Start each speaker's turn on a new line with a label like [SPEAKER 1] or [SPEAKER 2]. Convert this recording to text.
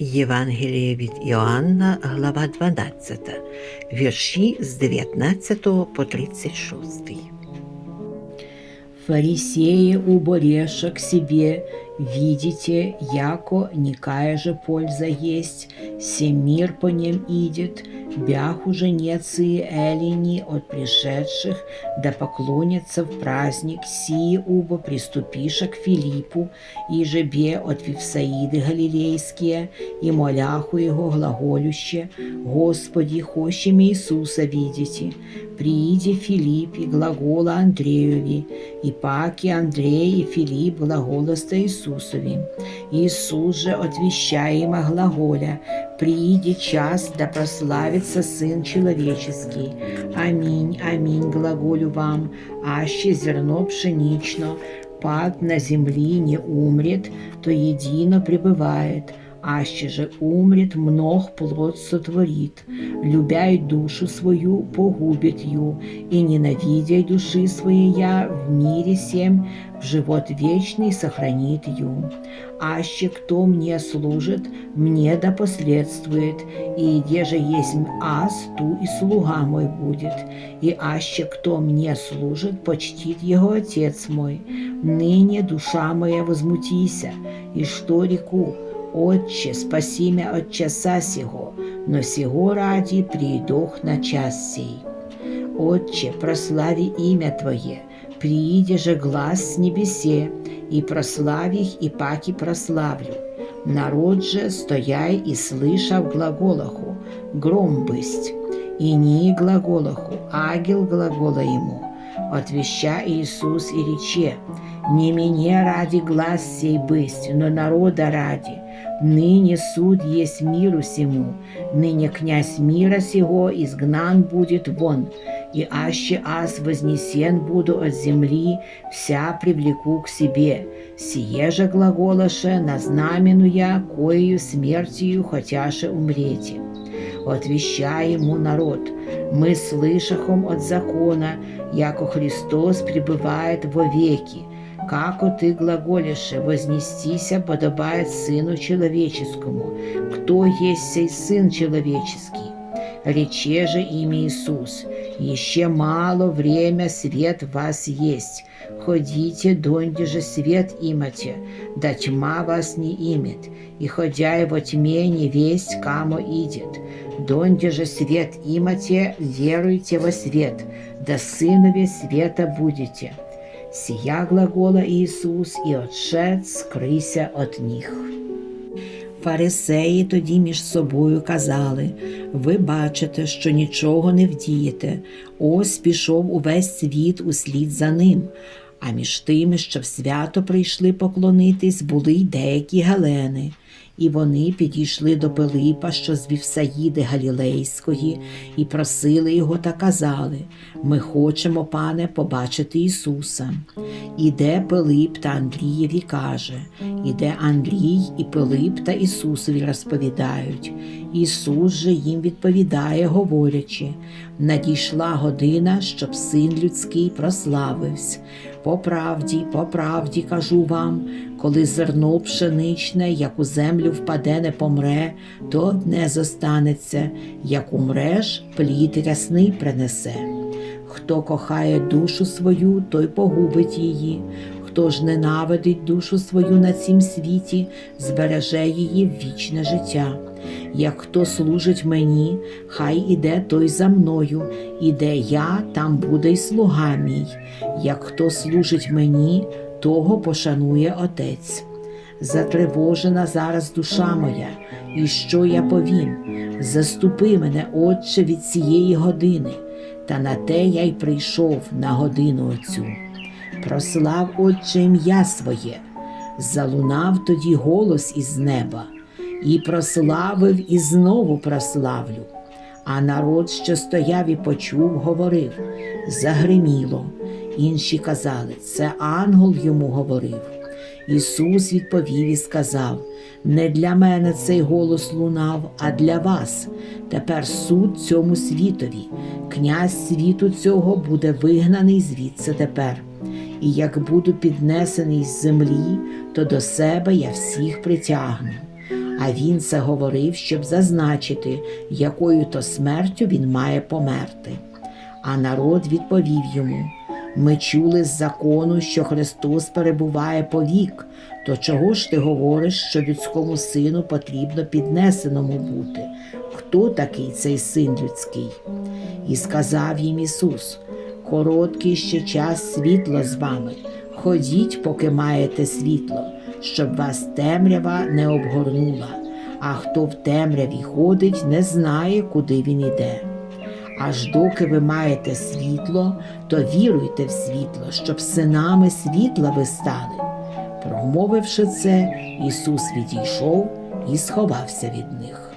[SPEAKER 1] Євангеліє від Іоанна, глава 12, вірші з 19 по 36.
[SPEAKER 2] Фарисеи убореша к себе, видите, яко никая же польза есть, се мир по ним идет, бях уже нецы эллини от пришедших, да поклонятся в праздник сии убо приступиша к Филиппу, и жебе от Вифсаиды Галилейские, и моляху его глаголюще, Господи, хочем Иисуса видите, прииде Филипп и глагола Андрееві, и паки Андрей и Филипп глаголоста Иисусови. Иисус же отвещаемо глаголя, прииде час, да прославится Сын Человеческий. Аминь, аминь, глаголю вам, аще зерно пшенично, пад на земли не умрет, то едино пребывает, аще же умрет, мног плод сотворит. Любяй душу свою, погубит ю, и ненавидяй души своей я в мире сем, в живот вечный сохранит ю. Аще кто мне служит, мне да последствует, и где же есть аз, ту и слуга мой будет, и аще кто мне служит, почтит его отец мой. Ныне душа моя возмутися, и что реку, Отче, спаси меня от часа сего, но сего ради придох на час сей. Отче, прослави имя Твое, прииде же глаз с небесе, и прославь их, и паки прославлю. Народ же, стояй и слыша в глаголаху, гром бысть, и не глаголаху, агел глагола ему, отвеща Иисус и рече, не мне ради глаз сей бысть, но народа ради, Ныне суд есть миру сему, ныне князь мира сего изгнан будет вон, и аще аз вознесен буду от земли, вся привлеку к себе. Сие же глаголаше на знамену я, коею смертью хотяше умрети. Отвещай ему народ, мы слышахом от закона, яко Христос пребывает во веки, Како ты глаголише, вознестися подобает Сыну Человеческому. Кто есть сей Сын Человеческий? Рече же имя Иисус. Еще мало время свет вас есть. Ходите, донде же свет имате, да тьма вас не имет. И ходя во тьме не весть, кому идет. Донде же свет имате, веруйте во свет, да сынове света будете. Сія глагола Ісус і отшед скрися от них. Фарисеї тоді між собою казали ви бачите, що нічого не вдієте, ось пішов увесь світ услід за ним. А між тими, що в свято прийшли поклонитись, були й деякі галени. І вони підійшли до Пилипа, що з Вівсаїди Галілейської, і просили його та казали Ми хочемо, пане, побачити Ісуса. Іде Пилип та Андрієві каже, іде Андрій і Пилип та Ісусові розповідають. Ісус же їм відповідає, говорячи надійшла година, щоб син людський прославився. По правді, по правді кажу вам, коли зерно пшеничне, як у землю впаде, не помре, то одне зостанеться, як умреш, плід рясний принесе. Хто кохає душу свою, той погубить її. Хто ж ненавидить душу свою на цім світі, збереже її в вічне життя. Як хто служить мені, хай іде той за мною, і де я, там буде й слуга мій. Як хто служить мені, того пошанує Отець. Затривожена зараз душа моя, і що я повім? Заступи мене, Отче, від цієї години, та на те я й прийшов на годину оцю. Прослав, Отче, ім'я своє, залунав тоді голос із неба, і прославив, і знову прославлю. А народ, що стояв і почув, говорив загриміло. Інші казали, це ангел йому говорив. Ісус відповів і сказав: Не для мене цей голос лунав, а для вас. Тепер суд цьому світові, князь світу цього буде вигнаний звідси тепер. І як буду піднесений з землі, то до себе я всіх притягну. А він це говорив, щоб зазначити, якою то смертю він має померти. А народ відповів йому: Ми чули з закону, що Христос перебуває повік. То чого ж ти говориш, що людському сину потрібно піднесеному бути? Хто такий цей син людський? І сказав їм Ісус: Короткий ще час світло з вами. Ходіть, поки маєте світло, щоб вас темрява не обгорнула. А хто в темряві ходить, не знає, куди він іде. Аж доки ви маєте світло, то віруйте в світло, щоб синами світла ви стали. Промовивши це, Ісус відійшов і сховався від них.